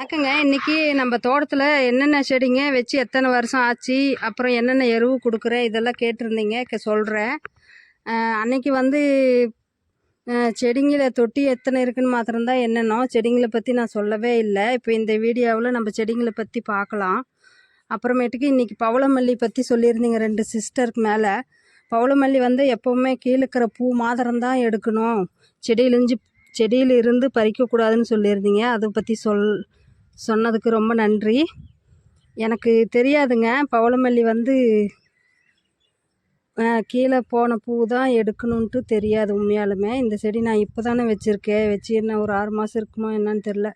வணக்கங்க. இன்னைக்கு நம்ம தோட்டத்தில் என்னென்ன செடிங்க வச்சு எத்தனை வருஷம் ஆச்சு அப்புறம் என்னென்ன எருவு கொடுக்குறேன் இதெல்லாம் கேட்டிருந்தீங்க க சொல்கிறேன் அன்னைக்கு வந்து செடிங்களை தொட்டி எத்தனை இருக்குன்னு மாத்திரம்தான் என்னென்னோ செடிங்களை பற்றி நான் சொல்லவே இல்லை. இப்போ இந்த வீடியோவில் நம்ம செடிங்களை பற்றி பார்க்கலாம் அப்புறமேட்டுக்கு இன்றைக்கி பவளமல்லி பற்றி சொல்லியிருந்தீங்க ரெண்டு சிஸ்டருக்கு மேலே. பவளமல்லி வந்து எப்போவுமே கீழே இருக்கிற பூ மாத்திரம்தான் எடுக்கணும். செடியிலிருந்து செடியில் இருந்து பறிக்கக்கூடாதுன்னு சொல்லியிருந்தீங்க. அதை பற்றி சொல் சொன்னதுக்கு ரொம்ப நன்றி. எனக்கு தெரியாதுங்க. பவளமல்லி வந்து கீழே போன பூ தான் எடுக்கணுன்ட்டு தெரியாது உண்மையாலுமே. இந்த செடி நான் இப்போ தானே வச்சுருக்கேன். வச்சு என்ன ஒரு ஆறு மாதம் இருக்குமா என்னன்னு தெரில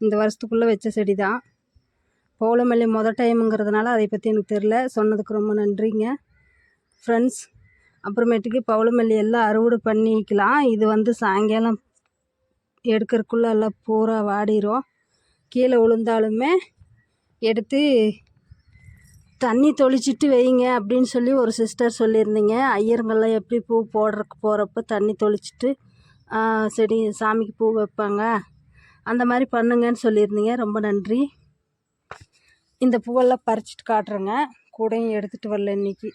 இந்த வருஷத்துக்குள்ளே வச்ச செடி தான் பவளமல்லி மொதல் டைமுங்கிறதுனால அதை பற்றி எனக்கு தெரில சொன்னதுக்கு ரொம்ப நன்றிங்க. ஃப்ரெண்ட்ஸ் அப்புறமேட்டுக்கு பவளமல்லி எல்லாம் அறுவடை பண்ணிக்கலாம். இது வந்து சாயங்காலம் எடுக்கிறதுக்குள்ளே எல்லாம் பூரா வாடிரும். கீழே விழுந்தாலுமே எடுத்து தண்ணி தொளிச்சிட்டு வைங்க அப்படின்னு சொல்லி ஒரு சிஸ்டர் சொல்லியிருந்தீங்க. ஐயருங்கெல்லாம் எப்படி பூ போடுறக்கு போகிறப்ப தண்ணி தொளிச்சிட்டு செடி சாமிக்கு பூ வைப்பாங்க. அந்த மாதிரி பண்ணுங்கன்னு சொல்லியிருந்தீங்க. ரொம்ப நன்றி. இந்த பூவெல்லாம் பறிச்சிட்டு காட்டுறேங்க. கூடையும் எடுத்துகிட்டு வரல இன்னைக்கு.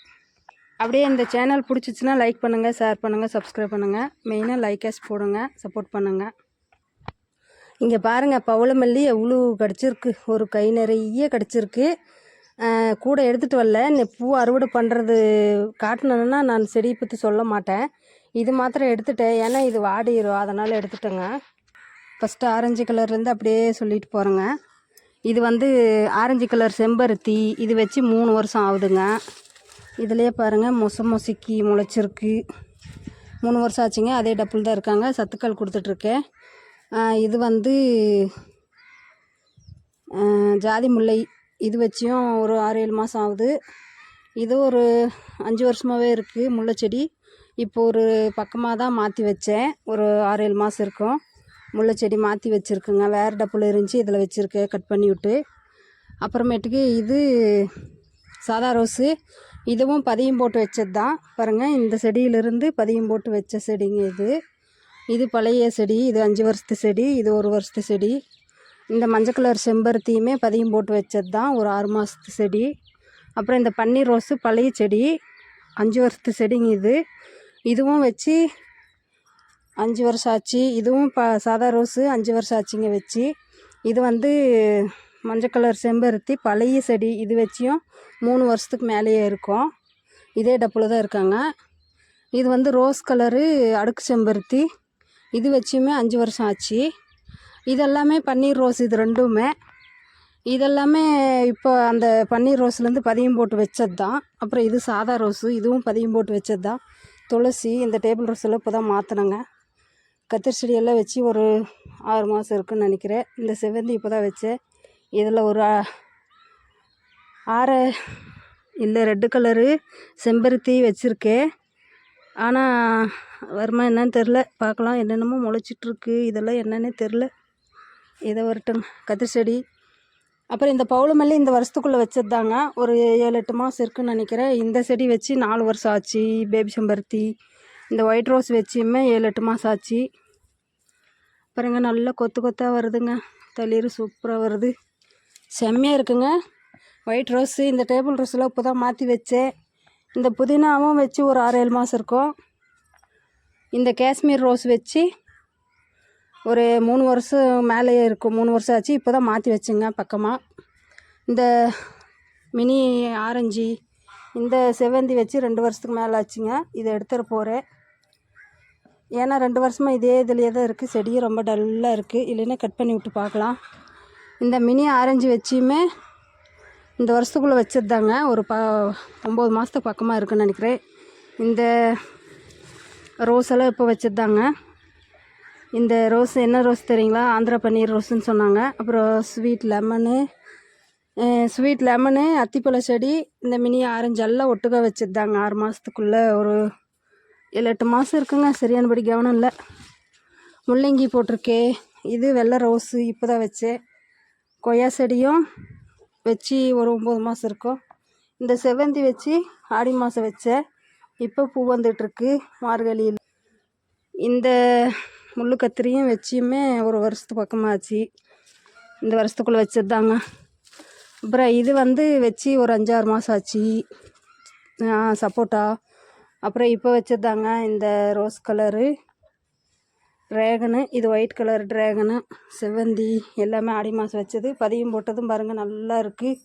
அப்படியே இந்த சேனல் பிடிச்சிச்சின்னா லைக் பண்ணுங்கள் ஷேர் பண்ணுங்கள் சப்ஸ்கிரைப் பண்ணுங்கள் மெயினாக லைக்கஸ் போடுங்க சப்போர்ட் பண்ணுங்கள் இங்கே பாருங்கள் பவளமல்லி எவ்வளோ கிடச்சிருக்கு. ஒரு கை நிறைய கிடச்சிருக்கு. கூட எடுத்துகிட்டு வரல. இந்த பூ அறுவடை பண்ணுறது காட்டினேன்னா நான் செடியை பற்றி சொல்ல மாட்டேன். இது மாத்திரம் எடுத்துட்டேன். ஏன்னா இது வாடிடும் அதனால் எடுத்துட்டேங்க. ஃபஸ்ட்டு ஆரஞ்சு கலர்லேருந்து அப்படியே சொல்லிட்டு போகிறேங்க இது வந்து ஆரஞ்சு கலர் செம்பருத்தி. இது வச்சு மூணு வருஷம் ஆகுதுங்க. இதுலேயே பாருங்கள் மொச மொசிக்கி முளைச்சிருக்கு. மூணு வருஷம் ஆச்சுங்க. அதே டப்புள் தான் இருக்காங்க. சத்துக்கள் கொடுத்துட்ருக்கேன் இது வந்து ஜாதி முல்லை. இது வச்சியும் ஒரு ஆறு ஏழு மாதம் ஆகுது. இது ஒரு அஞ்சு வருஷமாகவே இருக்குது முல்லை செடி. இப்போ ஒரு பக்கமாக தான் மாற்றி வச்சேன். ஒரு ஆறு ஏழு மாதம் இருக்கும். முல்லை செடி மாற்றி வச்சுருக்குங்க. வேறு டப்புல இருந்துச்சு இதில் வச்சுருக்கேன் கட் பண்ணி விட்டு. அப்புறமேட்டுக்கு இது சாதா ரோஸு. இதுவும் பதியம் போட்டு வச்சது தான் பாருங்கள் இந்த செடியிலிருந்து பதியம் போட்டு வச்ச செடிங்க இது. இது பழைய செடி இது அஞ்சு வருஷத்து செடி இது ஒரு வருஷத்து செடி. இந்த மஞ்சள் கலர் செம்பருத்தியுமே பதியம் போட்டு வச்சது தான் ஒரு ஆறு மாதத்து செடி. அப்புறம் இந்த பன்னீர் ரோஸு பழைய செடி அஞ்சு வருஷத்து செடிங்க இது. இதுவும் வச்சு அஞ்சு வருஷம் ஆச்சு. இதுவும் ப சாதா ரோஸு அஞ்சு வருஷம் ஆச்சுங்க வச்சு. இது வந்து மஞ்சள் கலர் செம்பருத்தி பழைய செடி. இது வச்சியும் மூணு வருஷத்துக்கு மேலேயே இருக்கும். இதே டப்பில் தான் இருக்காங்க. இது வந்து ரோஸ் கலரு அடுக்கு செம்பருத்தி. இது வச்சுமே அஞ்சு வருஷம் ஆச்சு. இதெல்லாமே பன்னீர் ரோஸ் இது ரெண்டுமே. இதெல்லாமே இப்போ அந்த பன்னீர் ரோஸ்லேருந்து பதியம் போட்டு வச்சது தான் அப்புறம் இது சாதா ரோஸு இதுவும் பதியம் போட்டு வச்சது தான் துளசி இந்த டேபிள் ரோஸ் எல்லாம் இப்போ தான் மாற்றினங்க கத்திரி செடியெல்லாம் வச்சு ஒரு ஆறு மாதம் இருக்குன்னு நினைக்கிறேன். இந்த செவ்வந்தி இப்போ தான் வச்சேன் இதில் ஒரு ஆறு இல்லை ரெட்டு கலரு செம்பருத்தி வச்சுருக்கேன். ஆனால் வருமா என்னன்னு தெரில பார்க்கலாம். என்னென்னமோ முளைச்சிட்ருக்கு. இதெல்லாம் என்னன்னே தெரில இதை வரட்டுங்க கத்திரி செடி. அப்புறம் இந்த பவுளமல்லி இந்த வருஷத்துக்குள்ளே வச்சது தாங்க ஒரு ஏழு எட்டு மாதம் இருக்குன்னு நினைக்கிறேன். இந்த செடி வச்சு நாலு வருஷம் ஆச்சு. பேபி செம்பருத்தி. இந்த ஒயிட் ரோஸ் வச்சுமே ஏழு எட்டு மாதம் ஆச்சு. பாருங்க நல்லா கொத்து கொத்தாக வருதுங்க. தளிர் சூப்பராக வருது. செம்மையாக இருக்குங்க. ஒயிட் ரோஸு இந்த டேபிள் ரோஸ்லாம் இப்போ தான் மாற்றி வச்சேன். இந்த புதினாவும் வச்சு ஒரு ஆறு ஏழு மாதம் இருக்கும். இந்த காஷ்மீர் ரோஸ் வச்சு ஒரு மூணு வருஷம் மேலேயே இருக்கும். மூணு வருஷம் ஆச்சு. இப்போ தான் மாற்றி வச்சுங்க பக்கமாக இந்த மினி ஆரஞ்சு இந்த செவ்வந்தி வச்சு ரெண்டு வருஷத்துக்கு மேலே ஆச்சுங்க. இதை எடுத்துகிட்டு போகிறேன் ஏன்னா ரெண்டு வருஷமாக இதே இதுலேயே தான் இருக்குது செடியும் ரொம்ப டல்லாக இருக்குது இல்லைன்னா கட் பண்ணி விட்டு பார்க்கலாம். இந்த மினி ஆரஞ்சு வச்சியுமே இந்த வருஷத்துக்குள்ளே வச்சுருந்தாங்க ஒரு ப ஒம்பது மாதத்துக்கு பக்கமாக இருக்குன்னு நினைக்கிறேன். இந்த ரோஸ் எல்லாம் இப்போ வச்சுருந்தாங்க இந்த ரோஸ் என்ன ரோஸ் தெரியுங்களா? ஆந்திரா பன்னீர் ரோஸுன்னு சொன்னாங்க. அப்புறம் ஸ்வீட் லெமனு ஸ்வீட் லெமனு அத்திப்பழ செடி இந்த மினி ஆரஞ்சு எல்லாம் ஒட்டுக்கா வச்சுருந்தாங்க ஆறு மாதத்துக்குள்ளே ஒரு ஏழு எட்டு மாதம் இருக்குங்க. சரியானபடி கவனம் இல்லை. முள்ளங்கி போட்டிருக்கே. இது வெள்ளை ரோஸு இப்போ தான் வச்சேன். கொய்யா செடியும் வச்சு ஒரு ஒம்பது மாதம் இருக்கும். இந்த செவ்வந்தி வச்சு ஆடி மாதம் வச்சேன் இப்போ பூ வந்துட்டுருக்கு மார்கழியில். இந்த முள்ளு கத்திரியும் வச்சியுமே ஒரு வருஷத்து பக்கமாச்சு. இந்த வருஷத்துக்குள்ளே வச்சதுதாங்க. அப்புறம் இது வந்து வச்சு ஒரு அஞ்சாறு மாதம் ஆச்சு. சப்போட்டா. அப்புறம் இப்போ வச்சுருந்தாங்க இந்த ரோஸ் கலரு. ட்ராகனு இது ஒயிட் கலர் ட்ராகனு செவ்வந்தி எல்லாமே ஆடி மாதம் வச்சது. பதியம் போட்டதும் பாருங்கள் நல்லா இருக்குது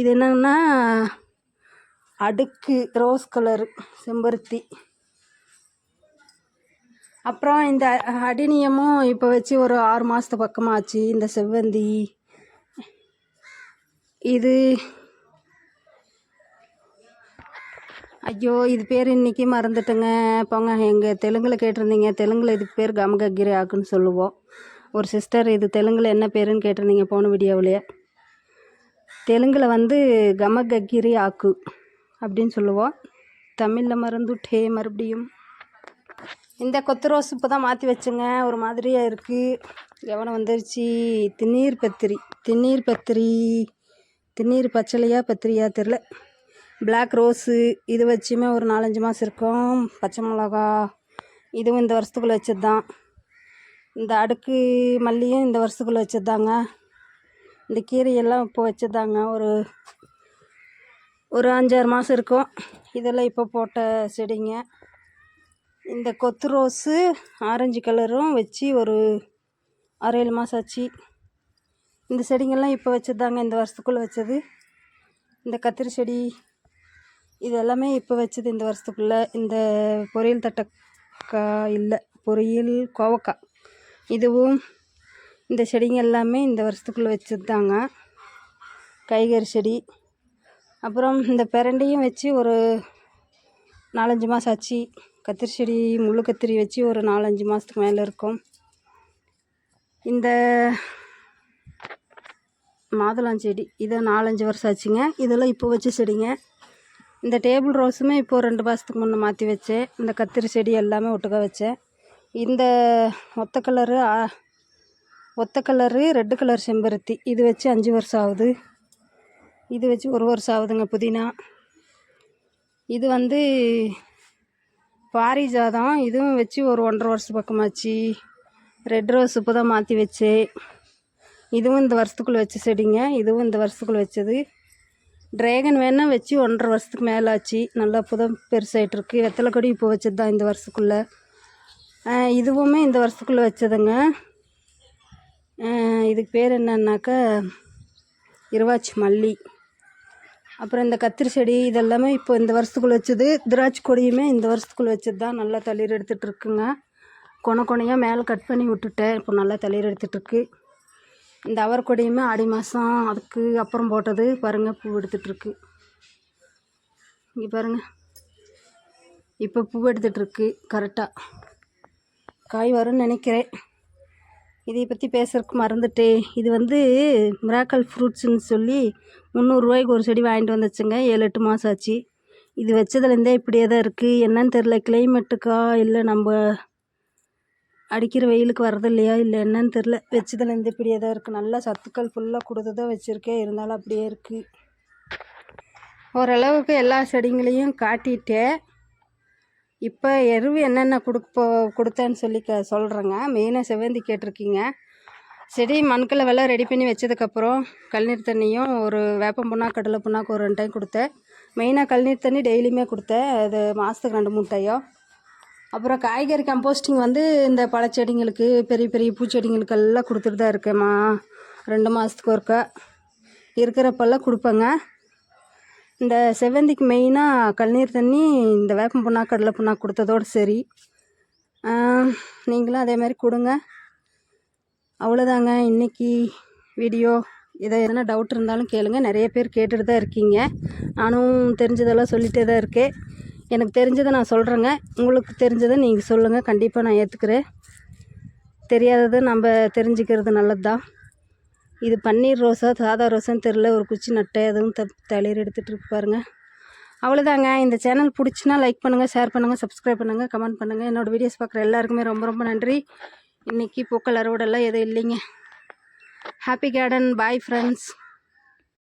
இது என்னன்னா அடுக்கு ரோஸ் கலரு செம்பருத்தி. அப்புறம் இந்த அடினியமும் இப்போ வச்சு ஒரு ஆறு மாதத்து பக்கமாக ஆச்சு. இந்த செவ்வந்தி இது ஐயோ இது பேர் இன்றைக்கி மறந்துட்டேங்க. போங்க எங்கள் தெலுங்கில் கேட்டிருந்தீங்க. தெலுங்கில் இதுக்கு பேர் கமகக்கிரி ஆக்குன்னு சொல்லுவோம். ஒரு சிஸ்டர் இது தெலுங்கில் என்ன பேருன்னு கேட்டிருந்தீங்க போன வீடியோவிலேயே. தெலுங்கில் வந்து கமகக்கிரி ஆக்கு அப்படின்னு சொல்லுவோம். தமிழில் மறந்துட்டே மறுபடியும். இந்த கொத்து ரோஸ் இப்போ தான் மாற்றி வச்சுங்க. ஒரு மாதிரியாக இருக்குது எவனை வந்துருச்சு. திண்ணீர் பத்திரி. திண்ணீர் பத்திரி. திண்ணீர் பச்சளையா பத்திரியா தெரில பிளாக் ரோஸு இது வச்சுமே ஒரு நாலஞ்சு மாதம் இருக்கும். பச்சை மிளகா. இதுவும் இந்த வருஷத்துக்குள்ளே வச்சது தான் இந்த அடுக்கு மல்லியும் இந்த வருஷத்துக்குள்ளே வச்சது தாங்க இந்த கீரையெல்லாம் இப்போ வச்சது தாங்க ஒரு ஒரு அஞ்சாறு மாதம் இருக்கும். இதெல்லாம் இப்போ போட்ட செடிங்க. இந்த கொத்து ரோஸு ஆரஞ்சு கலரும் வச்சு ஒரு ஆறு ஏழு மாதம் ஆச்சு. இந்த செடிங்கெல்லாம் இப்போ வச்சது தாங்க இந்த வருஷத்துக்குள்ளே வச்சது. இந்த கத்திரி செடி. இது எல்லாமே இப்போ வச்சது இந்த வருஷத்துக்குள்ளே இந்த பொரியல் தட்டக்காய் இல்லை பொரியல் கோவக்காய் இதுவும் இந்த செடிங்க எல்லாமே இந்த வருஷத்துக்குள்ளே வச்சது தாங்க காய்கறி செடி. அப்புறம் இந்த பிரண்டையும் வச்சு ஒரு நாலஞ்சு மாதம் ஆச்சு. கத்திரி செடி முள்ளு கத்திரி வச்சு ஒரு நாலஞ்சு மாதத்துக்கு மேலே இருக்கும். இந்த மாதுளம் செடி இதை நாலஞ்சு வருஷம் ஆச்சுங்க. இதெல்லாம் இப்போ வச்ச செடிங்க. இந்த டேபிள் ரோஸுமே இப்போது ரெண்டு மாதத்துக்கு முன்னே மாற்றி வச்சேன். இந்த கத்திரி செடி எல்லாமே ஒட்டுக்க வச்சேன். இந்த ஒத்த கலரு ஒத்த கலரு ரெட்டு கலர் செம்பருத்தி. இது வச்சு அஞ்சு வருஷம் ஆகுது. இது வச்சு ஒரு வருஷம் ஆகுதுங்க புதினா. இது வந்து பாரிஜாதம் இதுவும் வச்சு ஒரு ஒன்றரை வருஷம் பக்கமாச்சு. ரெட் ரோஸ் இப்போ தான் மாற்றி வச்சேன். இதுவும் இந்த வருஷத்துக்குள்ளே வச்ச செடிங்க. இதுவும் இந்த வருஷத்துக்குள்ளே வச்சது. ட்ராகன் வேணால் வச்சு ஒன்றரை வருஷத்துக்கு மேலே ஆச்சு நல்லா புதம் பெருசாகிட்டுருக்கு வெத்தலை கொடி இப்போ வச்சது தான் இந்த வருஷத்துக்குள்ளே. இதுவுமே இந்த வருஷத்துக்குள்ளே வச்சதுங்க. இதுக்கு பேர் என்னன்னாக்கா இருவாச்சி மல்லி. அப்புறம் இந்த கத்திரி செடி இதெல்லாமே இப்போ இந்த வருஷத்துக்குள்ளே வச்சது. திராட்சை கொடியுமே இந்த வருஷத்துக்குள்ளே வச்சது தான் நல்லா தளிர் எடுத்துகிட்டு இருக்குங்க. கொனை கொனையாக மேலே கட் பண்ணி விட்டுட்டேன். இப்போ நல்லா தளிர் எடுத்துகிட்ருக்கு இந்த அவர் கொடியுமே ஆடி மாதம் அதுக்கு அப்புறம் போட்டது பாருங்கள் பூ எடுத்துகிட்ருக்கு இங்கே பாருங்கள் இப்போ பூ எடுத்துகிட்ருக்கு கரெக்டாக காய் வரும்னு நினைக்கிறேன். இதை பற்றி பேசுகிறதுக்கு மறந்துட்டேன். இது வந்து மிராக்கல் ஃப்ரூட்ஸுன்னு சொல்லி முந்நூறுரூவாய்க்கு ஒரு செடி வாங்கிட்டு வந்துச்சுங்க. ஏழு எட்டு மாதம் ஆச்சு. இது வச்சதுலேருந்தே இப்படியே தான் இருக்குது என்னன்னு தெரில கிளைமேட்டுக்கா இல்லை நம்ம அடிக்கிற வெயிலுக்கு வரது இல்லையா இல்லை என்னன்னு தெரில வச்சதுலேருந்து இப்படியே தான் இருக்குது நல்லா சத்துக்கள் ஃபுல்லாக கொடுத்து தான் வச்சுருக்கேன் இருந்தாலும் அப்படியே இருக்குது ஓரளவுக்கு எல்லா செடிங்களையும் காட்டிட்டேன் இப்போ எருவு என்னென்ன கொடுப்போ கொடுத்தேன்னு சொல்லி க சொல்கிறேங்க மெயினாக செவ்வந்தி கேட்டிருக்கீங்க. செடி மண்களை வெள்ளம் ரெடி பண்ணி வச்சதுக்கப்புறம் கழுநீர் தண்ணியும் ஒரு வேப்பம் புண்ணா கடலை புண்ணாக்கு ஒரு ரெண்டு டைம் கொடுத்தேன். மெயினாக கழுநீர் தண்ணி டெய்லியுமே கொடுத்தேன். அது மாதத்துக்கு ரெண்டு மூணு டைம் அப்புறம் காய்கறி கம்போஸ்டிங் வந்து இந்த பழச்செடிங்களுக்கு பெரிய பெரிய பூச்செடிங்களுக்கெல்லாம் கொடுத்துட்டு தான் இருக்கேம்மா. ரெண்டு மாதத்துக்கு ஒருக்கா. இருக்கிறப்பெல்லாம் கொடுப்பேங்க. இந்த செவ்வந்திக்கு மெயினாக கழுநீர் தண்ணி இந்த வேப்பம் புண்ணா கடலை புண்ணா கொடுத்ததோடு சரி. நீங்களும் அதே மாதிரி கொடுங்க. அவ்வளோதாங்க இன்றைக்கி வீடியோ இதை எதனா டவுட் இருந்தாலும் கேளுங்கள் நிறைய பேர் கேட்டுட்டு தான் இருக்கீங்க. நானும் தெரிஞ்சதெல்லாம் சொல்லிகிட்டே தான் இருக்கேன். எனக்கு தெரிஞ்சதை நான் சொல்கிறேங்க உங்களுக்கு தெரிஞ்சதை நீங்கள் சொல்லுங்கள் கண்டிப்பாக நான் ஏற்றுக்கிறேன் தெரியாததை நம்ம தெரிஞ்சுக்கிறது நல்லது தான் இது பன்னீர் ரோஸா சாதா ரோஸான்னு தெரில ஒரு குச்சி நட்டை அதுவும் த தளிர் எடுத்துகிட்டு இருப்பாருங்க அவ்வளோதாங்க இந்த சேனல் பிடிச்சினா லைக் பண்ணுங்கள் ஷேர் பண்ணுங்கள் சப்ஸ்கிரைப் பண்ணுங்கள் கமெண்ட் பண்ணுங்கள் என்னோடய வீடியோஸ் பார்க்குற எல்லாருக்குமே ரொம்ப ரொம்ப நன்றி. இன்றைக்கி பூக்கள் அறுவடைலாம் எதுவும் இல்லைங்க. Happy garden. Bye friends.